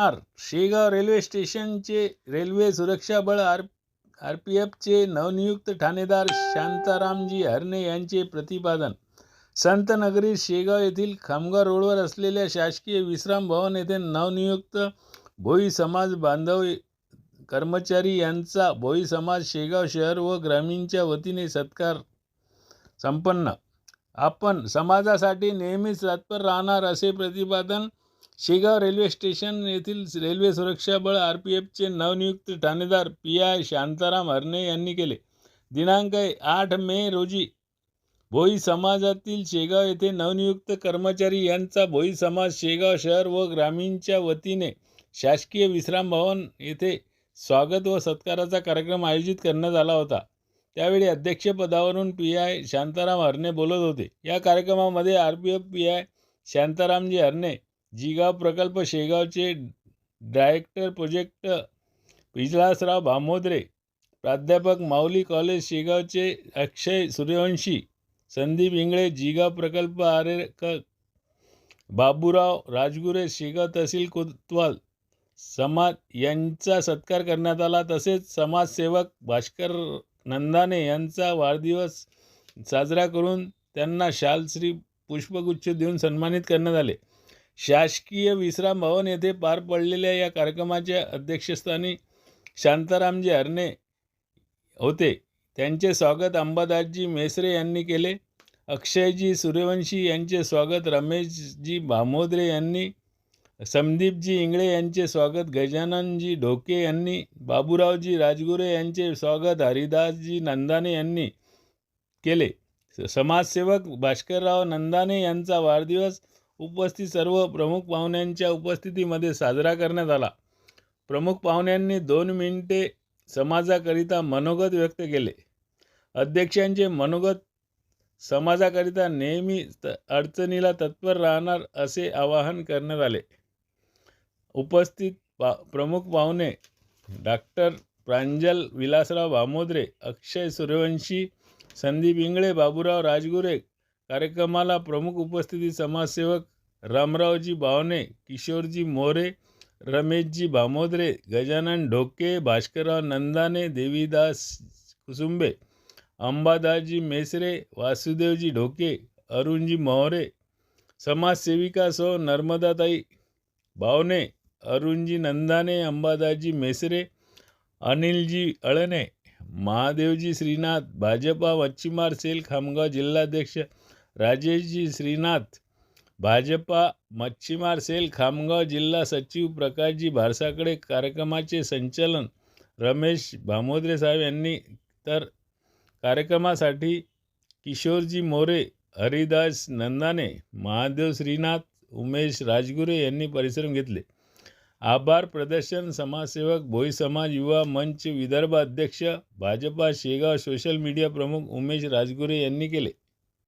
R. Shegaon railway स्टेशनचे railway सुरक्षा बळ आर. आर पी एफचे नवनियुक्त ठाणेदार शांतारामजी हरणे यांचे प्रतिपादन. संतनगरी शेगाव येथील खामगाव रोडवर असलेल्या शासकीय विश्राम भवन येथे नवनियुक्त भोई समाज बांधव कर्मचारी यांचा भोई समाज शेगाव शहर व ग्रामीणच्या वतीने सत्कार संपन्न. आपण समाजासाठी नेहमीच तत्पर राहणार असे प्रतिपादन शेगाव रेल्वे स्टेशन येथील रेल्वे सुरक्षा बळ आर पी एफचे नवनियुक्त ठाणेदार पी आय शांताराम हरणे यांनी केले. दिनांक आठ मे रोजी भोई समाजातील शेगाव येथे नवनियुक्त कर्मचारी यांचा भोई समाज शेगाव शहर व ग्रामीणच्या वतीने शासकीय विश्राम भवन येथे स्वागत व सत्काराचा कार्यक्रम आयोजित करण्यात आला होता. त्यावेळी अध्यक्षपदावरून पी आय शांताराम हरणे बोलत होते. या कार्यक्रमामध्ये R P F P I शांतारामजी हरणे जिगाव प्रकल्प शेगावचे डायरेक्टर प्रोजेक्ट विजलासराव भामोद्रे प्राध्यापक माऊली कॉलेज शेगावचे अक्षय सूर्यवंशी संदीप इंगळे जिगाव प्रकल्प आरेक बाबूराव राजगुरे शेगाव तहसील कोतवाल समाज यांचा सत्कार करण्यात आला. तसेच समाजसेवक भास्कर नंदाने यांचा वाढदिवस साजरा करून त्यांना शालश्री पुष्पगुच्छ देऊन सन्मानित करण्यात आले. शासकीय विश्राम भवन येथे पार पडलेल्या या कार्यक्रमाच्या अध्यक्षस्थानी शांतारामजी हरणे होते. त्यांचे स्वागत अंबादासजी मेसरे यांनी केले. अक्षयजी सूर्यवंशी यांचे स्वागत रमेशजी भामोद्रे यांनी संदीपजी इंगळे यांचे स्वागत गजाननजी ढोके यांनी बाबूरावजी राजगुरे यांचे स्वागत हरिदासजी नंदाने यांनी केले. समाजसेवक भास्करराव नंदाने यांचा वाढदिवस उपस्थित सर्व प्रमुख पाहुण्यांच्या उपस्थितीमध्ये साजरा करण्यात आला. प्रमुख पाहुण्यांनी दोन मिनिटे समाजाकरिता मनोगत व्यक्त केले. अध्यक्षांचे मनोगत समाजाकरिता नेहमी त अडचणीला तत्पर राहणार असे आवाहन करण्यात आले. उपस्थित पा प्रमुख पाहुणे डॉक्टर प्रांजल विलासराव भामोद्रे अक्षय सूर्यवंशी संदीप इंगळे बाबूराव राजगुरे कार्यक्रमाला प्रमुख उपस्थिती समाजसेवक रामरावजी बावने किशोरजी मोरे रमेशजी भामोद्रे गजानन ढोके भास्करराव नंदाने देवीदास कुसुंबे अंबादासजी मेसरे वासुदेवजी ढोके अरुणजी मोहरे समाजसेविका सौ नर्मदाताई भावने अरुणजी नंदाने अंबादासजी मेसरे अनिलजी अळणे महादेवजी श्रीनाथ भाजपा मच्छीमार सेल खामगाव जिल्हाध्यक्ष राजेशजी श्रीनाथ भाजपा मच्छीमार सेल खामगाव जिल्हा सचिव प्रकाशजी भारसाकडे कार्यक्रमाचे संचालन रमेश भामोद्रे साहेब यांनी तर कार्यक्रमासाठी किशोरजी मोरे हरिदास नंदाने महादेव श्रीनाथ उमेश राजगुरे यांनी परिश्रम घेतले. आभार प्रदर्शन समाजसेवक भोई समाज युवा मंच विदर्भ अध्यक्ष भाजपा शेगाव सोशल मीडिया प्रमुख उमेश राजगुरे यांनी केले.